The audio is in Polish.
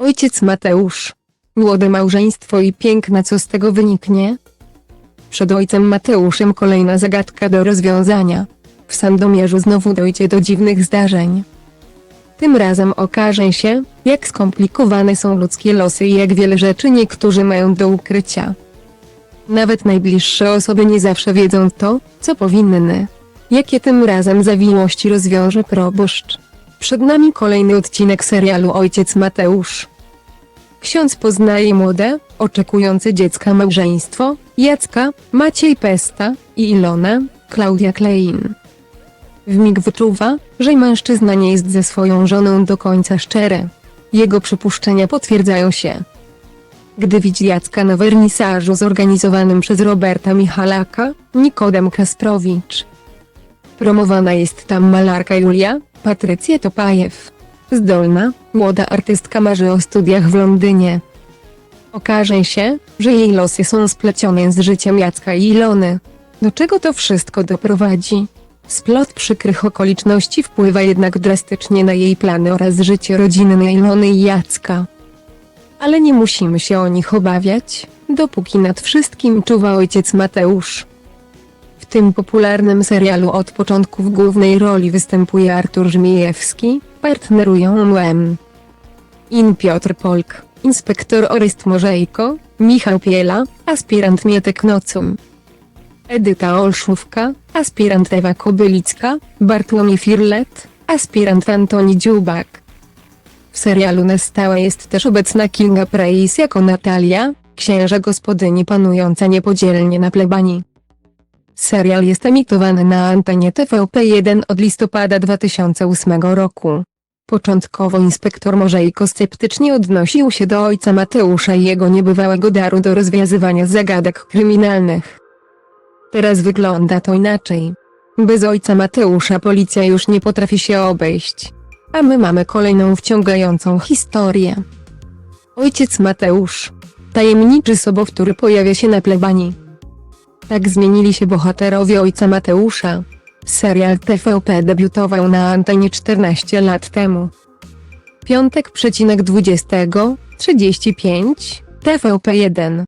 Ojciec Mateusz. Młode małżeństwo i piękna co z tego wyniknie? Przed ojcem Mateuszem kolejna zagadka do rozwiązania. W Sandomierzu znowu dojdzie do dziwnych zdarzeń. Tym razem okaże się, jak skomplikowane są ludzkie losy i jak wiele rzeczy niektórzy mają do ukrycia. Nawet najbliższe osoby nie zawsze wiedzą to, co powinny. Jakie tym razem zawiłości rozwiąże proboszcz. Przed nami kolejny odcinek serialu Ojciec Mateusz. Ksiądz poznaje młode, oczekujące dziecka małżeństwo, Jacka, Maciej Pesta i Ilona, Klaudia Klein. W mig wyczuwa, że mężczyzna nie jest ze swoją żoną do końca szczery. Jego przypuszczenia potwierdzają się. Gdy widzi Jacka na wernisażu zorganizowanym przez Roberta Michalaka, Nikodem Kasprowicz. Promowana jest tam malarka Julia, Patrycja Topajew. Zdolna, młoda artystka marzy o studiach w Londynie. Okaże się, że jej losy są splecione z życiem Jacka i Ilony. Do czego to wszystko doprowadzi? Splot przykrych okoliczności wpływa jednak drastycznie na jej plany oraz życie rodzinne Ilony i Jacka. Ale nie musimy się o nich obawiać, dopóki nad wszystkim czuwa ojciec Mateusz. W tym popularnym serialu od początku w głównej roli występuje Artur Żmijewski, partnerują mu M. In Piotr Polk, inspektor Oryst Morzejko, Michał Piela, aspirant Mietek Nocum. Edyta Olszówka, aspirant Ewa Kobylicka, Bartłomiej Firlet, aspirant Antoni Dziubak. W serialu na stałe jest też obecna Kinga Preis jako Natalia, księża gospodyni panująca niepodzielnie na plebanii. Serial jest emitowany na antenie TVP1 od listopada 2008 roku. Początkowo inspektor Morzejko sceptycznie odnosił się do ojca Mateusza i jego niebywałego daru do rozwiązywania zagadek kryminalnych. Teraz wygląda to inaczej. Bez ojca Mateusza policja już nie potrafi się obejść. A my mamy kolejną wciągającą historię. Ojciec Mateusz. Tajemniczy sobowtór pojawia się na plebanii. Tak zmienili się bohaterowie ojca Mateusza. Serial TVP debiutował na antenie 14 lat temu. Piątek przecinek 20, 35, TVP1.